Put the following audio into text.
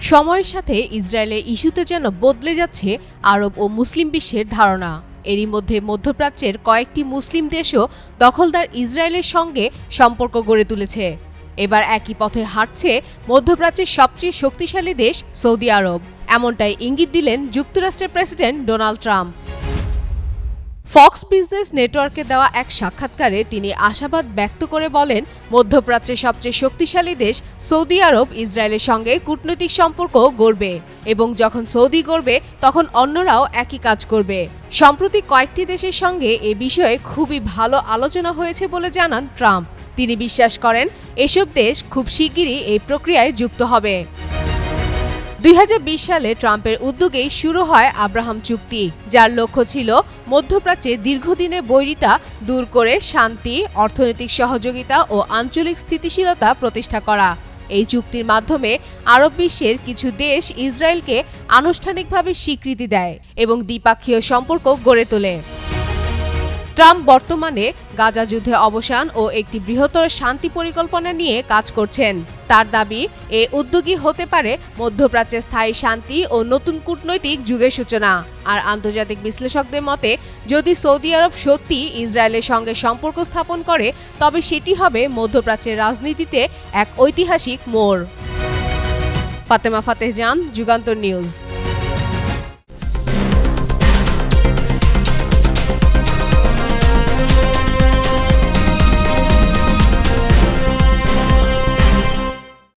সময়ের সাথে ইসরায়েলের ইস্যুতে যেন বদলে যাচ্ছে আরব ও মুসলিম বিশ্বের ধারণা। এরই মধ্যে মধ্যপ্রাচ্যের কয়েকটি মুসলিম দেশও দখলদার ইসরায়েলের সঙ্গে সম্পর্ক গড়ে তুলেছে। এবার একই পথে হাঁটছে মধ্যপ্রাচ্যের সবচেয়ে শক্তিশালী দেশ সৌদি আরব। এমনটাই ইঙ্গিত দিলেন যুক্তরাষ্ট্রের president Donald Trump. Fox Business নেটওয়ার্কে দেওয়া এক সাক্ষাৎকারে তিনি আশাবাদ ব্যক্ত করে বলেন মধ্যপ্রাচ্যের সবচেয়ে শক্তিশালী দেশ সৌদি আরব, ইসরায়েলের সঙ্গে কূটনৈতিক সম্পর্ক গড়বে এবং যখন সৌদি গড়বে, তখন অন্যরাও একই কাজ করবে। সম্প্রতি কয়েকটি দেশের সঙ্গে এ বিষয়ে খুবই ভালো আলোচনা হয়েছে বলে জানান ট্রাম্প। তিনি বিশ্বাস করেন, এসব দেশ খুব শিগগিরই এই প্রক্রিয়ায় যুক্ত হবে। দুই হাজার বিশ সালে ট্রাম্পের উদ্যোগেই শুরু হয় আব্রাহাম চুক্তি, যার লক্ষ্য ছিল মধ্যপ্রাচ্যে দীর্ঘদিনের বৈরিতা দূর করে শান্তি, অর্থনৈতিক সহযোগিতা ও আঞ্চলিক স্থিতিশীলতা প্রতিষ্ঠা করা। এই চুক্তির মাধ্যমে আরব বিশ্বের কিছু দেশ ইসরায়েলকে আনুষ্ঠানিকভাবে স্বীকৃতি দেয় এবং দ্বিপাক্ষীয় সম্পর্ক গড়ে তোলে। ট্রাম্প বর্তমানে গাজা যুদ্ধে অবসান ও একটি বৃহত্তর শান্তি পরিকল্পনা নিয়ে কাজ করছেন। তার দাবি, এ উদ্যোগী হতে পারে মধ্যপ্রাচ্যে স্থায়ী শান্তি ও নতুন কূটনৈতিক যুগের সূচনা। আর আন্তর্জাতিক বিশ্লেষকদের মতে, যদি সৌদি আরব সত্যি ইসরায়েলের সঙ্গে সম্পর্ক স্থাপন করে, তবে সেটি হবে মধ্যপ্রাচ্যের রাজনীতিতে এক ঐতিহাসিক মোড়। ফাতেমা ফাতেহ জান, যুগান্তর নিউজ।